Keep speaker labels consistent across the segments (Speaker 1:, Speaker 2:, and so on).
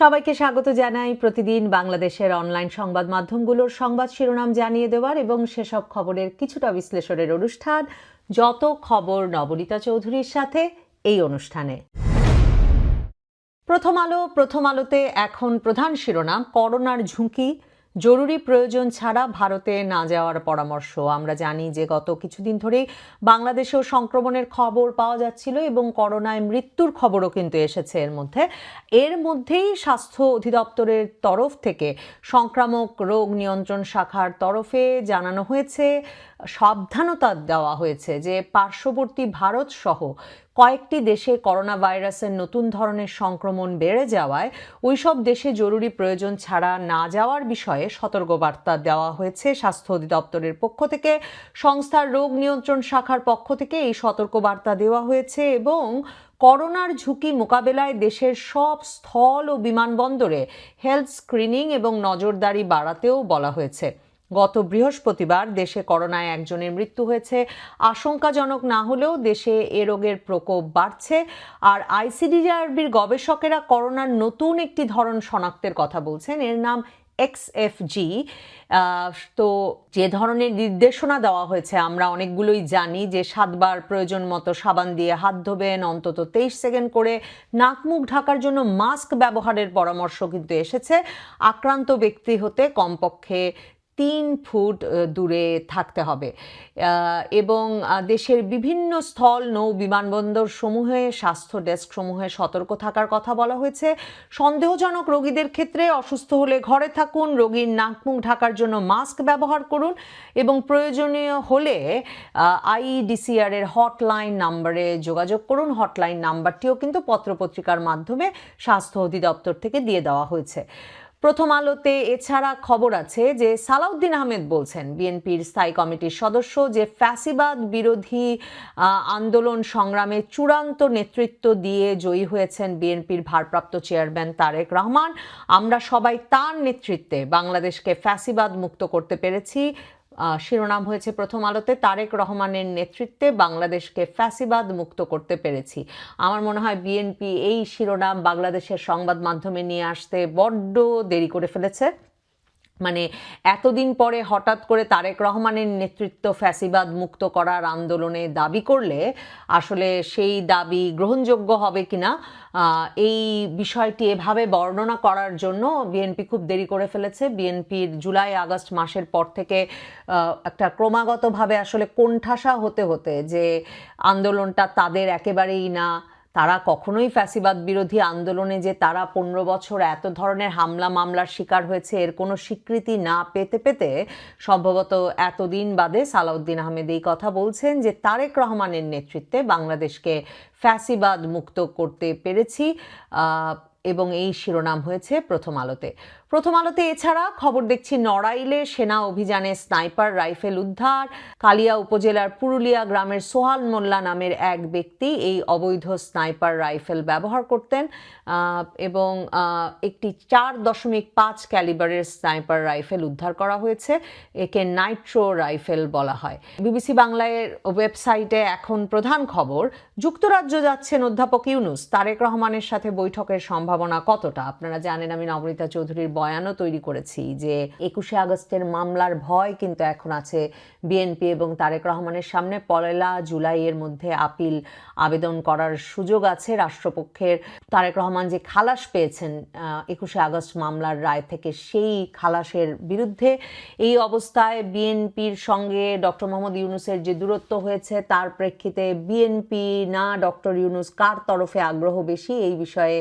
Speaker 1: সবাইকে স্বাগত জানাই। প্রতিদিন বাংলাদেশের অনলাইন সংবাদ মাধ্যমগুলোর সংবাদ শিরোনাম জানিয়ে দেওয়ার এবং সেসব খবরের কিছুটা বিশ্লেষণের অনুষ্ঠান, যত খবর নবনীতা চৌধুরীর সাথে এই অনুষ্ঠানে। প্রথম আলো, প্রথম আলোতে এখন প্রধান শিরোনাম, করোনার ঝুঁকি জরুরি প্রয়োজন ছাড়া ভারতে না যাওয়ার পরামর্শ। আমরা জানি যে গত কিছুদিন ধরেই বাংলাদেশেও সংক্রমণের খবর পাওয়া যাচ্ছিল এবং করোনায় মৃত্যুর খবরও কিন্তু এসেছে এর মধ্যে। এর মধ্যেই স্বাস্থ্য অধিদপ্তরের তরফ থেকে সংক্রামক রোগ নিয়ন্ত্রণ শাখার তরফে জানানো হয়েছে, সাবধানতা দেওয়া হয়েছে যে পার্শ্ববর্তী ভারত সহ কয়েকটি দেশে করোনা ভাইরাসের নতুন ধরনের সংক্রমণ বেড়ে যাওয়ায় ওইসব দেশে জরুরি প্রয়োজন ছাড়া না যাওয়ার বিষয়ে সতর্কবার্তা দেওয়া হয়েছে স্বাস্থ্য অধিদপ্তরের পক্ষ থেকে। সংস্থার রোগ নিয়ন্ত্রণ শাখার পক্ষ থেকে এই সতর্কবার্তা দেওয়া হয়েছে এবং করোনার ঝুঁকি মোকাবেলায় দেশের সব স্থল ও বিমানবন্দরে হেলথ স্ক্রিনিং এবং নজরদারি বাড়াতেও বলা হয়েছে। গত বৃহস্পতিবার দেশে করোনায় একজনের মৃত্যু হয়েছে। আশঙ্কাজনক না হলেও দেশে এ রোগের প্রকোপ বাড়ছে। আর আইসিডিআরবির গবেষকেরা করোনার নতুন একটি ধরন শনাক্তের কথা বলছেন। এর নাম এক্সএফজি তো যে ধরনের নির্দেশনা দেওয়া হয়েছে, আমরা অনেকগুলোই জানি যে সাতবার প্রয়োজন মতো সাবান দিয়ে হাত ধোবেন, অন্তত তেইশ সেকেন্ড করে নাক মুখ ঢাকার জন্য মাস্ক ব্যবহারের পরামর্শ কিন্তু এসেছে। আক্রান্ত ব্যক্তি হতে কমপক্ষে তিন ফুট দূরে থাকতে হবে। এবং দেশের বিভিন্ন স্থল, নৌ বিমানবন্দর সমূহে, স্বাস্থ্য ডেস্ক সমূহে সতর্ক থাকার কথা বলা হয়েছে। সন্দেহজনক রোগীদের ক্ষেত্রে অসুস্থ হলে ঘরে থাকুন, রোগীর নাক মুখ ঢাকার জন্য মাস্ক ব্যবহার করুন এবং প্রয়োজনীয় হলে আইডিসিআর এর হটলাইন নাম্বারে যোগাযোগ করুন। হটলাইন নাম্বারটিও কিন্তু পত্রপত্রিকার মাধ্যমে স্বাস্থ্য অধিদপ্তর থেকে দিয়ে দেওয়া হয়েছে। প্রথম আলোতে এছাড়া খবর আছে যে সালাউদ্দিন আহমেদ বলছেন, বিএনপির স্থায়ী কমিটির সদস্য যে ফ্যাসিবাদ বিরোধী আন্দোলন সংগ্রামে চূড়ান্ত নেতৃত্ব দিয়ে জয়ী হয়েছেন বিএনপির ভারপ্রাপ্ত চেয়ারম্যান তারেক রহমান। আমরা সবাই তার নেতৃত্বে বাংলাদেশকে ফ্যাসিবাদ মুক্ত করতে পেরেছি। শিরোনাম হয়েছে প্রথম আলোতে তারেক রহমানের নেতৃত্বে বাংলাদেশকে ফ্যাসিবাদ মুক্ত করতে পেরেছি। আমার মনে হয় বিএনপি এই শিরোনাম বাংলাদেশের সংবাদ মাধ্যমে নিয়ে আসতে বড্ড দেরি করে ফেলেছে। মানে এতদিন পরে হঠাৎ করে তারেক রহমানের নেতৃত্ব ফ্যাসিবাদ মুক্ত করার আন্দোলনে দাবি করলে আসলে সেই দাবি গ্রহণযোগ্য হবে কিনা এই বিষয়টি এভাবে বর্ণনা করার জন্য বিএনপি খুব দেরি করে ফেলেছে। বিএনপির জুলাই আগস্ট মাসের পর থেকে একটা ক্রমাগতভাবে আসলে কোণঠাসা হতে হতে যে আন্দোলনটা তাদের একেবারেই না তারা কখনোই ফ্যাসিবাদ বিরোধী আন্দোলনে যে তারা পনেরো বছর এত ধরনের হামলা মামলার শিকার হয়েছে, এর কোনো স্বীকৃতি না পেতে পেতে সম্ভবত এতদিন বাদে সালাউদ্দিন আহমেদ এই কথা বলছেন যে তারেক রহমানের নেতৃত্বে বাংলাদেশকে ফ্যাসিবাদ মুক্ত করতে পেরেছি এবং এই শিরোনাম হয়েছে প্রথম আলোতে। প্রথম আলোতে এছাড়া খবর দেখছি নড়াইলে সেনা অভিযানে স্নাইপার, রাইফেল উদ্ধার। কালিয়া উপজেলার পুরুলিয়া গ্রামের সোহাল মোল্লা নামের এক ব্যক্তি এই অবৈধ স্নাইপার, রাইফেল ব্যবহার করতেন এবং একটি চার দশমিক পাঁচ ক্যালিবারের স্নাইপার, রাইফেল উদ্ধার করা হয়েছে। একে নাইট্রো রাইফেল বলা হয়। বিবিসি বাংলায়ের ওয়েবসাইটে এখন প্রধান খবর, যুক্তরাজ্য যাচ্ছেন অধ্যাপক ইউনুস। তারেক রহমানের সাথে বৈঠকের সম্ভাবনা কতটা? আপনারা জানেন, আমি নবনীতা চৌধুরীর বয়ানও তৈরি করেছি যে একুশে আগস্টের মামলার ভয় কিন্তু এখন আছে বিএনপি এবং তারেক রহমানের সামনে। পয়লা জুলাইয়ের মধ্যে আপিল, আবেদন করার সুযোগ আছে রাষ্ট্রপক্ষের। তারেক রহমান যে খালাস পেয়েছেন একুশে আগস্ট মামলার রায় থেকে সেই খালাসের বিরুদ্ধে এই অবস্থায় বিএনপির সঙ্গে ডক্টর মোহাম্মদ ইউনুসের যে দূরত্ব হয়েছে, তার প্রেক্ষিতে বিএনপি না ডক্টর ইউনুস কার তরফে আগ্রহ বেশি? এই বিষয়ে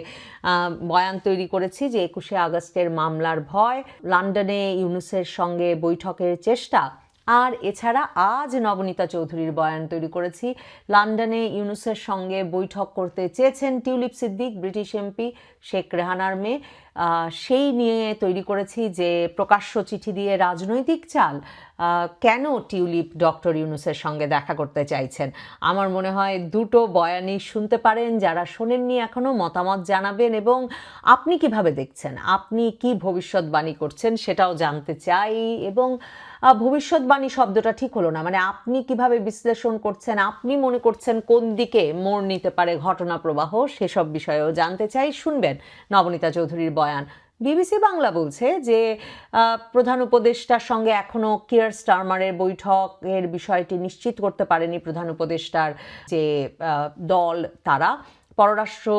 Speaker 1: বয়ান তৈরি করেছি যে একুশে আগস্টের মামলার ভয়। লন্ডনে ইউনুসের সঙ্গে বৈঠকের চেষ্টা আর এছাড়া আজ নবনীতা চৌধুরীর বয়ান তৈরি করেছি। লন্ডনে ইউনুসের সঙ্গে বৈঠক করতে চেয়েছেন Tulip Siddiq, British MP Sheikh রেহানার মেয়ে। সেই নিয়ে তৈরি করেছি যে প্রকাশ্য চিঠি দিয়ে রাজনৈতিক চাল। কেন টিউলিপ ডক্টর ইউনুসের সঙ্গে দেখা করতে চাইছেন? আমার মনে হয় দুটো বয়ানই শুনতে পারেন, যারা শোনেননি এখনও মতামত জানাবেন এবং আপনি কীভাবে দেখছেন? আপনি কি ভবিষ্যৎবাণী করছেন সেটাও জানতে চাই এবং ভবিষ্যৎবাণী শব্দটা ঠিক হলো না। মানে আপনি কীভাবে বিশ্লেষণ করছেন, আপনি মনে করছেন কোন দিকে মোড় নিতে পারে ঘটনা প্রবাহ, সেসব বিষয়েও জানতে চাই। শুনবেন নবনীতা চৌধুরীর বয়ান। বিবিসি বাংলা বলছে যে প্রধান উপদেষ্টার সঙ্গে এখনও কিয়ার স্টারমারের বৈঠকের বিষয়টি নিশ্চিত করতে পারেনি প্রধান উপদেষ্টার যে দল, তারা। পররাষ্ট্র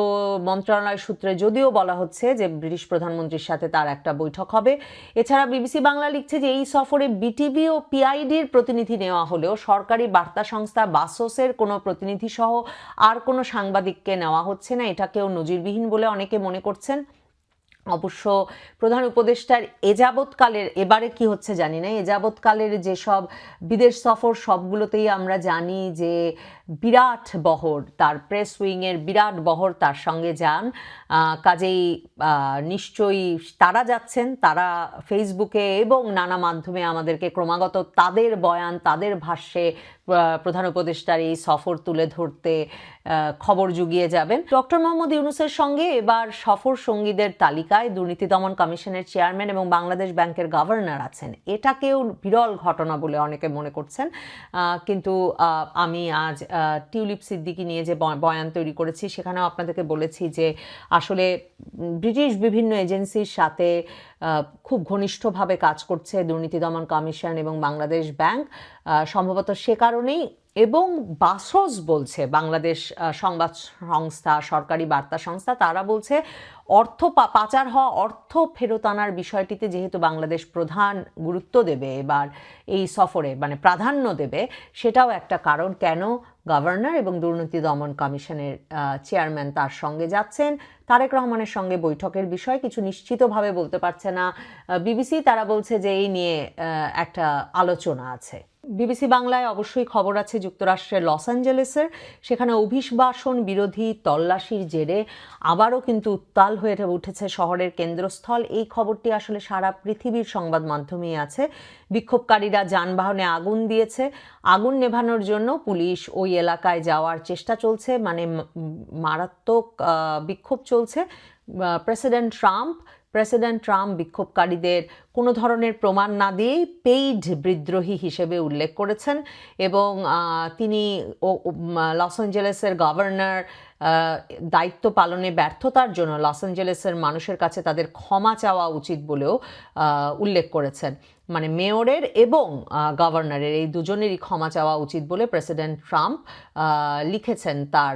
Speaker 1: মন্ত্রণালয় সূত্রে যদিও বলা হচ্ছে যে ব্রিটিশ প্রধানমন্ত্রীর সাথে তার একটা বৈঠক হবে। এছাড়া বিবিসি বাংলা লিখছে যে এই সফরে বিটিভি ও পিআইডির প্রতিনিধি নেওয়া হলেও সরকারি বার্তা সংস্থা বাসোসের কোনো প্রতিনিধি সহ আর কোনো সাংবাদিককে নেওয়া হচ্ছে না। এটাকেও নজিরবিহীন বলে অনেকে মনে করছেন। অবশ্য প্রধান উপদেষ্টার এযাবৎকালের এবারে কি হচ্ছে জানি না। এযাবৎকালের যেসব বিদেশ সফর সবগুলোতেই আমরা জানি যে বিরাট বহর, তার প্রেস উইংয়ের বিরাট বহর তার সঙ্গে যান। কাজেই নিশ্চয়ই তারা যাচ্ছেন, তারা ফেসবুকে এবং নানা মাধ্যমে আমাদেরকে ক্রমাগত তাদের বয়ান, তাদের ভাষ্যে প্রধান উপদেষ্টার এই সফর তুলে ধরতে খবর জুগিয়ে যাবেন। ডক্টর মোহাম্মদ ইউনুসের সঙ্গে এবার সফর সঙ্গীদের তালিকায় দুর্নীতি দমন কমিশনের চেয়ারম্যান এবং বাংলাদেশ ব্যাংকের গভর্নর আছেন। এটাকেও বিরল ঘটনা বলে অনেকে মনে করছেন। কিন্তু আমি আজ টিউলিপ সিদ্দিকি নিয়ে যে বয়ান তৈরি করেছি, সেখানেও আপনাদেরকে বলেছি যে আসলে ব্রিটিশ বিভিন্ন এজেন্সির সাথে খুব ঘনিষ্ঠভাবে কাজ করছে দুর্নীতি দমন কমিশন এবং বাংলাদেশ ব্যাংক সম্ভবত সে কারণেই। এবং বাসস বলছে, বাংলাদেশ সংবাদ সংস্থা, সরকারি বার্তা সংস্থা, তারা বলছে অর্থ পাচার হওয়া, অর্থ ফেরত আনার বিষয়টিতে যেহেতু বাংলাদেশ প্রধান গুরুত্ব দেবে, এবার এই সফরে মানে প্রাধান্য দেবে, সেটাও একটা কারণ। কেন? গভর্নর এবং দুর্নীতি দমন কমিশনের চেয়ারম্যান তার সঙ্গে যাচ্ছেন। তারেক রহমানের সঙ্গে বৈঠকের বিষয় কিছু নিশ্চিতভাবে বলতে পারছে না। বিবিসি তারা বলছে যে এই নিয়ে একটা আলোচনা আছে। বিবিসি বাংলায় অবশ্যই খবর আছে যুক্তরাষ্ট্রের লস অ্যাঞ্জেলেসের। সেখানে অভিবাসন বিরোধী তল্লাশির জেরে আবারও কিন্তু উত্তাল হয়ে উঠেছে শহরের কেন্দ্রস্থল। এই খবরটি আসলে সারা পৃথিবীর সংবাদ মাধ্যমেই আছে। বিক্ষোভকারীরা যানবাহনে আগুন দিয়েছে। আগুন নেভানোর জন্য পুলিশ ওই এলাকায় যাওয়ার চেষ্টা চলছে। মানে মারাত্মক বিক্ষোভ চলছে। প্রেসিডেন্ট ট্রাম্প প্রেসিডেন্ট ট্রাম্প বিক্ষোভকারীদের কোনো ধরনের প্রমাণ না দিয়েই পেইড বিদ্রোহী হিসেবে উল্লেখ করেছেন এবং তিনি লস অ্যাঞ্জেলেসের গভর্নর দায়িত্ব পালনে ব্যর্থতার জন্য লস অ্যাঞ্জেলেসের মানুষের কাছে তাদের ক্ষমা চাওয়া উচিত বলেও উল্লেখ করেছেন। মানে মেয়রের এবং গভর্নরের এই দুজনেরই ক্ষমা চাওয়া উচিত বলে প্রেসিডেন্ট ট্রাম্প লিখেছেন তার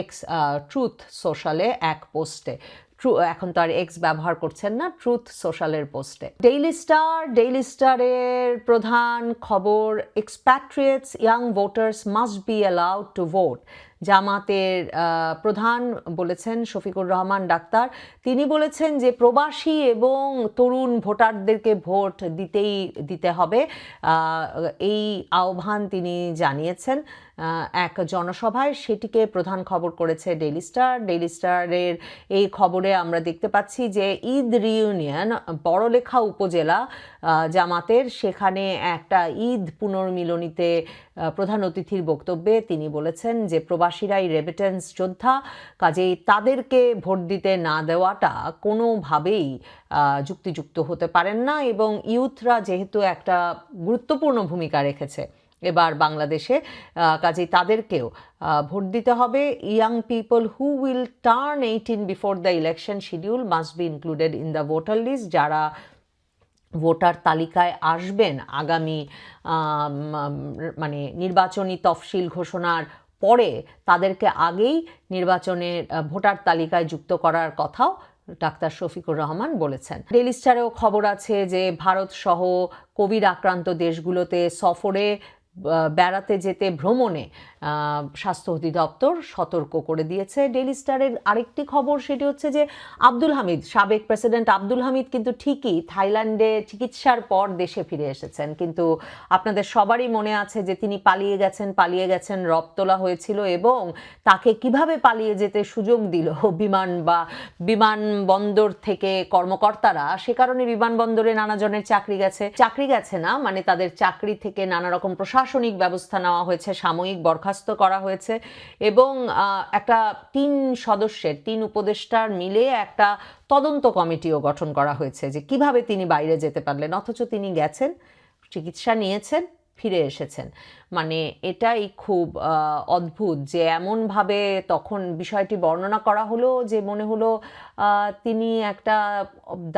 Speaker 1: এক্স ট্রুথ সোশ্যালে এক পোস্টে। ট্রু, এখন তো আর এক্স ব্যবহার করছেন না ট্রুথ সোশ্যালের পোস্টে ডেইলি স্টার ডেইলি স্টারের প্রধান খবর expatriates young voters must be allowed to vote জামাতের প্রধান বলেছেন শফিকুর রহমান ডাক্তার। তিনি বলেছেন যে প্রবাসী এবং তরুণ ভোটারদেরকে ভোট দিতেই, দিতে হবে। এই আহ্বান তিনি জানিয়েছেন। এক জনসভায় সেটিকে প্রধান খবর করেছে ডেইলি স্টার ডেইলি স্টারের এই খবরে আমরা দেখতে পাচ্ছি যে ঈদ রিউনিয়ন বড়লেখা উপজেলা জামাতের। সেখানে একটা ঈদ পুনর্মিলনীতে প্রধান অতিথির বক্তব্যে তিনি বলেছেন যে প্রবাসীরাই রেমিটেন্স যোদ্ধা, কাজেই তাদেরকে ভোট দিতে না দেওয়াটা কোনোভাবেই যুক্তিযুক্ত হতে পারেন না এবং ইউথরা যেহেতু একটা গুরুত্বপূর্ণ ভূমিকা রেখেছে। এবার বাংলাদেশে কাজেই তাদেরকেও ভোট দিতে হবে। Young people who will turn eighteen before the election schedule must be included in the voter list. যারা ভোটার তালিকায় আসবেন আগামী মানে নির্বাচনী তফসিল ঘোষণার পরে তাদেরকে আগেই নির্বাচনের ভোটার তালিকায় যুক্ত করার কথাও ডাক্তার শফিকুর রহমান বলেছেন। ডেলি স্টারেও খবর আছে যে ভারত সহ কোভিড আক্রান্ত দেশগুলোতে সফরে বেড়াতে যেতে ভ্রমণে স্বাস্থ্য অধিদপ্তর সতর্ক করে দিয়েছে। ডেলি স্টারের আরেকটি খবর সেটি হচ্ছে যে আব্দুল হামিদ, সাবেক প্রেসিডেন্ট আব্দুল হামিদ কিন্তু ঠিকই থাইল্যান্ডে চিকিৎসার পর দেশে ফিরে এসেছেন। কিন্তু আপনাদের সবারই মনে আছে যে তিনি পালিয়ে গেছেন পালিয়ে গেছেন রব তোলা হয়েছিল এবং তাকে কীভাবে পালিয়ে যেতে সুযোগ দিল বিমান বা বিমানবন্দর থেকে কর্মকর্তারা? সে কারণে বিমানবন্দরে নানা জনের চাকরি গেছে। চাকরি গেছে না মানে তাদের চাকরি থেকে নানা রকম প্রশাসনিক ব্যবস্থা নেওয়া হয়েছে, সাময়িক বরখাস্ত করা হয়েছে এবং একটা তিন সদস্যের, তিন উপদেষ্টার মিলে একটা তদন্ত কমিটিও গঠন করা হয়েছে যে কীভাবে তিনি বাইরে যেতে পারলেন, অথচ তিনি গেছেন, চিকিৎসা নিয়েছেন, ফিরে এসেছেন। মানে এটাই খুব অদ্ভুত যে এমনভাবে তখন বিষয়টি বর্ণনা করা হলো যে মনে হলো তিনি একটা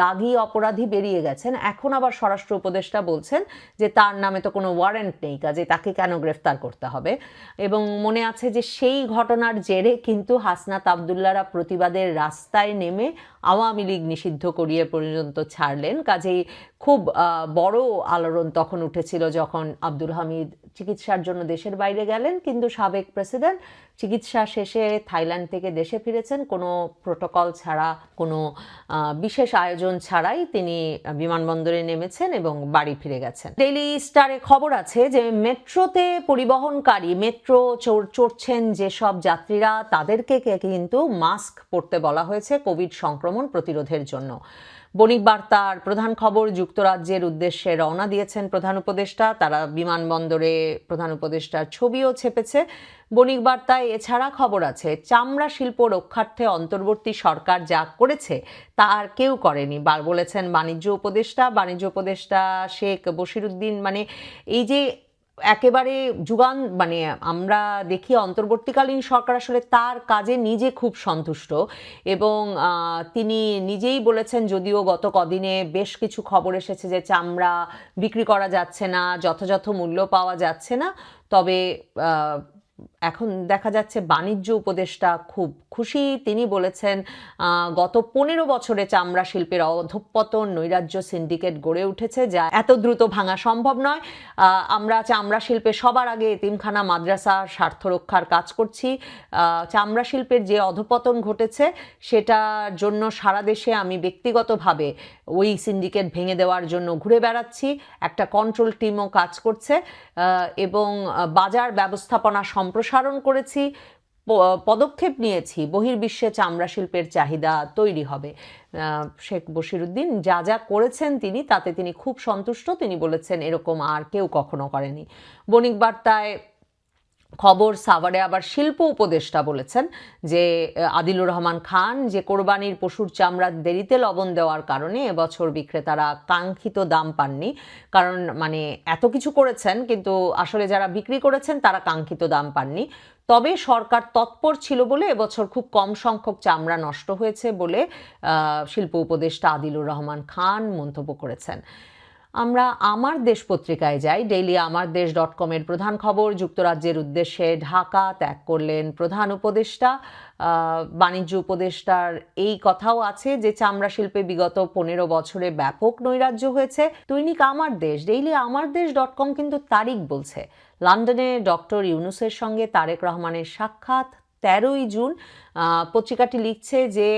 Speaker 1: দাগি অপরাধী বেরিয়ে গেছেন। এখন আবার স্বরাষ্ট্র উপদেষ্টা বলছেন যে তার নামে তো কোনো ওয়ারেন্ট নেই, কাজে তাকে কেন গ্রেফতার করতে হবে? এবং মনে আছে যে সেই ঘটনার জেরে কিন্তু হাসনাত আবদুল্লারা প্রতিবাদের রাস্তায় নেমে আওয়ামী লীগ নিষিদ্ধ করিয়ে পর্যন্ত ছাড়লেন। কাজেই খুব বড় আলোড়ন তখন উঠেছিল যখন আব্দুল হামিদ চিকিৎসার জন্য দেশের বাইরে গেলেন, কিন্তু সাবেক প্রেসিডেন্ট চিকিৎসা শেষে থাইল্যান্ড থেকে দেশে ফিরেছেন। কোনো প্রোটোকল ছাড়া, কোনো বিশেষ আয়োজন ছাড়াই তিনি বিমানবন্দরে নেমেছেন এবং বাড়ি ফিরে গেছেন। ডেইলি স্টারে খবর আছে যে, মেট্রোতে পরিবহনকারী, মেট্রো চড়- চড়ছেন যেসব যাত্রীরা, তাদেরকে কিন্তু মাস্ক পরতে বলা হয়েছে কোভিড সংক্রমণ প্রতিরোধের জন্য। বণিক বার্তার প্রধান খবর, যুক্তরাজ্যের উদ্দেশ্যে রওনা দিয়েছেন প্রধান উপদেষ্টা। তারা বিমানবন্দরে প্রধান উপদেষ্টার ছবিও ছেপেছে বণিক বার্তায় এছাড়া খবর আছে, চামড়া শিল্প রক্ষার্থে অন্তর্বর্তী সরকার যা করেছে তা আর কেউ করেনি। বার বলেছেন বাণিজ্য উপদেষ্টা বাণিজ্য উপদেষ্টা শেখ বশিরুদ্দিন মানে এই যে একেবারে যুগান মানে আমরা দেখি অন্তর্বর্তীকালীন সরকার আসলে তার কাজে নিজে খুব সন্তুষ্ট এবং তিনি নিজেই বলেছেন যদিও গত কদিনে বেশ কিছু খবর এসেছে যে চামড়া বিক্রি করা যাচ্ছে না, যথাযথ মূল্য পাওয়া যাচ্ছে না, তবে এখন দেখা যাচ্ছে বাণিজ্য উপদেষ্টা খুব খুশি। তিনি বলেছেন গত পনেরো বছরে চামড়া শিল্পের অধঃপতন নৈরাজ্য সিন্ডিকেট গড়ে উঠেছে, যা এত দ্রুত ভাঙা সম্ভব নয়। আমরা চামড়া শিল্পে সবার আগে এতিমখানা, মাদ্রাসা, স্বার্থ রক্ষার কাজ করছি। চামড়া শিল্পের যে অধঃপতন ঘটেছে, সেটার জন্য সারা দেশে আমি ব্যক্তিগতভাবে ওই সিন্ডিকেট ভেঙে দেওয়ার জন্য ঘুরে বেড়াচ্ছি। একটা কন্ট্রোল টিমও কাজ করছে। এবং বাজার ব্যবস্থাপনা সম্প্রসারণ করেছি পদক্ষেপ নিয়েছি, বহির্বিশ্বে চামড়া শিল্পের চাহিদা তৈরি হবে। শেখ বশিরুদ্দিন যা যা করেছেন তিনি, তাতে তিনি খুব সন্তুষ্ট। তিনি বলেছেন, এরকম আর কেউ কখনো করেনি। বণিক বার্তায় খবর সাভারে আবার শিল্প উপদেষ্টা বলেছেন যে আদিলুর রহমান খান যে কোরবানির পশুর চামড়া দেরিতে লবণ দেওয়ার কারণে এবছর বিক্রেতারা কাঙ্ক্ষিত দাম পাননি। কারণ মানে এত কিছু করেছেন, কিন্তু আসলে যারা বিক্রি করেছেন তারা কাঙ্ক্ষিত দাম পাননি। তবে সরকার তৎপর ছিল বলে এবছর খুব কম সংখ্যক চামড়া নষ্ট হয়েছে বলে শিল্প উপদেষ্টা আদিলুর রহমান খান মন্তব্য করেছেন। আমরা আমার দেশ পত্রিকায় যাই। ডেইলি আমার দেশ ডট কমের প্রধান খবর। যুক্তরাজ্যের উদ্দেশ্যে ঢাকা ত্যাগ করলেন প্রধান উপদেষ্টা। বাণিজ্য উপদেষ্টার এই কথাও আছে যে চামড়া শিল্পে বিগত পনেরো বছরে ব্যাপক নৈরাজ্য হয়েছে। দৈনিক আমার দেশ ডেইলি আমার দেশ ডট কম কিন্তু তারিখ বলছে। লন্ডনে ডক্টর ইউনুসের সঙ্গে তারেক রহমানের সাক্ষাৎ তেরোই জুন। পত্রিকাটি লিখছে যে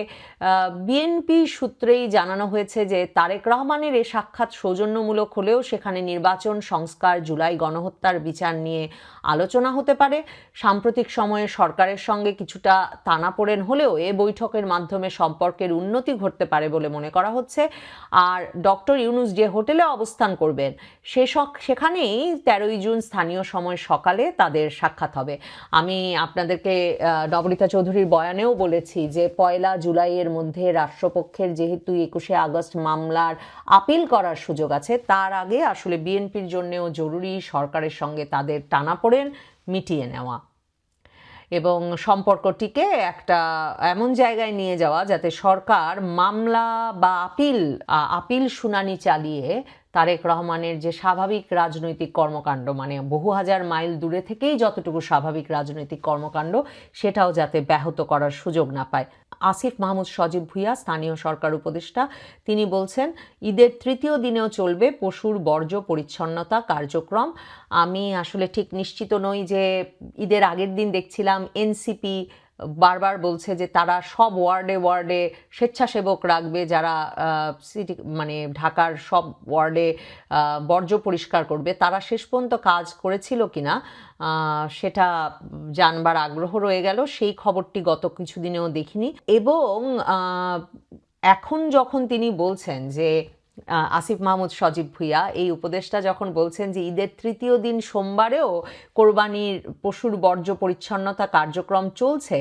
Speaker 1: বিএনপি সূত্রেই জানানো হয়েছে যে তারেক রহমানের এ সাক্ষাৎ সৌজন্যমূলক হলেও সেখানে নির্বাচন সংস্কার জুলাই গণহত্যার বিচার নিয়ে আলোচনা হতে পারে। সাম্প্রতিক সময়ে সরকারের সঙ্গে কিছুটা টানাপোড়েন হলেও এ বৈঠকের মাধ্যমে সম্পর্কের উন্নতি ঘটতে পারে বলে মনে করা হচ্ছে। আর ডক্টর ইউনুস যে হোটেলে অবস্থান করবেন সে সেখানেই তেরোই জুন স্থানীয় সময় সকালে তাদের সাক্ষাৎ হবে। আমি আপনাদেরকে আহ, চৌধুরীর চৌধুরীর বয়ানেও বলেছি যে পয়লা জুলাইয়ের মধ্যে রাষ্ট্রপক্ষের যেহেতু একুশে আগস্ট মামলার আপিল করার সুযোগ আছে, তার আগে আসলে বিএনপির জন্যেও জরুরি সরকারের সঙ্গে তাদের টানাপোড়েন মিটিয়ে নেওয়া। এবং সম্পর্কটিকে একটা এমন জায়গায় নিয়ে যাওয়া যাতে সরকার মামলা বা আপিল আপিল শুনানি চালিয়ে তারেক রহমানের যে স্বাভাবিক রাজনৈতিক কর্মকাণ্ড মানে বহু হাজার মাইল দূরে থেকেই যতটুকু স্বাভাবিক রাজনৈতিক কর্মকাণ্ড, সেটাও যাতে ব্যাহত করার সুযোগ না পায়। আসিফ মাহমুদ, সজীব ভুইয়া, স্থানীয় সরকার উপদেষ্টা। তিনি বলছেন, ঈদের তৃতীয় দিনেও চলবে পশুর বর্জ্য পরিচ্ছন্নতা কার্যক্রম। আমি আসলে ঠিক নিশ্চিত নই যে ঈদের আগের দিন দেখছিলাম এনসিপি বারবার বলছে যে তারা সব ওয়ার্ডে ওয়ার্ডে স্বেচ্ছাসেবক রাখবে, যারা সিটি মানে ঢাকার সব ওয়ার্ডে বর্জ্য পরিষ্কার করবে। তারা শেষ পর্যন্ত কাজ করেছিল কি না সেটা জানবার আগ্রহ রয়ে গেল। সেই খবরটি গত কিছুদিনেও দেখিনি। এবং এখন যখন তিনি বলছেন যে আসিফ মাহমুদ সজীব ভুইয়া, এই উপদেষ্টা যখন বলছেন যে ঈদের তৃতীয় দিন সোমবারেও কোরবানির পশুর বর্জ্য পরিচ্ছন্নতা কার্যক্রম চলছে,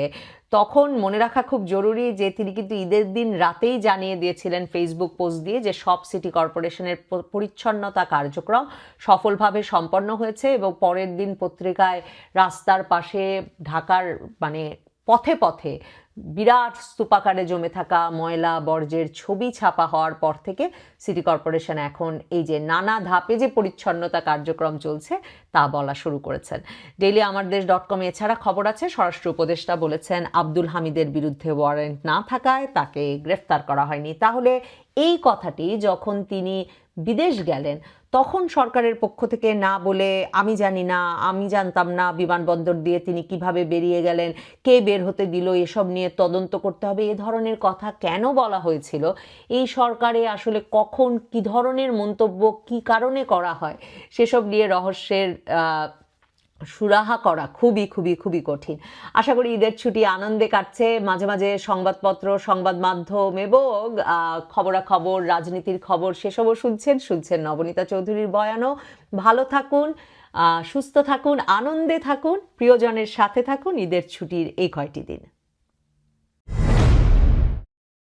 Speaker 1: তখন মনে রাখা খুব জরুরি যে তিনি কিন্তু ঈদের দিন রাতেই জানিয়ে দিয়েছিলেন ফেসবুক পোস্ট দিয়ে যে সব সিটি কর্পোরেশনের পরিচ্ছন্নতা কার্যক্রম সফলভাবে সম্পন্ন হয়েছে এবং পরের দিন পত্রিকায় রাস্তার পাশে ঢাকার মানে পথে পথে বিরাট স্তূপাকারে জমে থাকা ময়লা বর্জ্যের ছবি ছাপা হওয়ার পর থেকে সিটি কর্পোরেশন এখন এই যে নানা ধাপে যে পরিচ্ছন্নতা কার্যক্রম চলছে, তা বলা শুরু করেছেন। ডেইলি আমার দেশ ডট কম এছাড়া খবর আছে, স্বরাষ্ট্র উপদেষ্টা বলেছেন, আব্দুল হামিদের বিরুদ্ধে ওয়ারেন্ট না থাকায় তাকে গ্রেফতার করা হয়নি। তাহলে এই কথাটি যখন তিনি বিদেশ গেলেন তখন সরকারের পক্ষ থেকে না বলে, আমি জানি না, আমি জানতাম না বিমানবন্দর দিয়ে তিনি কীভাবে বেরিয়ে গেলেন, কে বের হতে দিল, এসব নিয়ে তদন্ত করতে হবে। এ ধরনের কথা কেন বলা হয়েছিল? এই সরকারে আসলে কখন কি ধরনের মন্তব্য, কি কারণে করা হয়? সেসব নিয়ে রহস্যের সুরাহা করা খুবই খুবই খুবই কঠিন। আশা করি ঈদের ছুটি আনন্দে কাটছে। মাঝে মাঝে সংবাদপত্র, সংবাদ মাধ্যম এবং খবরাখবর, রাজনীতির খবর সেসবও শুনছেন শুনছেন নবনীতা চৌধুরীর বয়ানও। ভালো থাকুন সুস্থ থাকুন, আনন্দে থাকুন, প্রিয়জনের সাথে থাকুন। ঈদের ছুটির এই কয়টি দিন।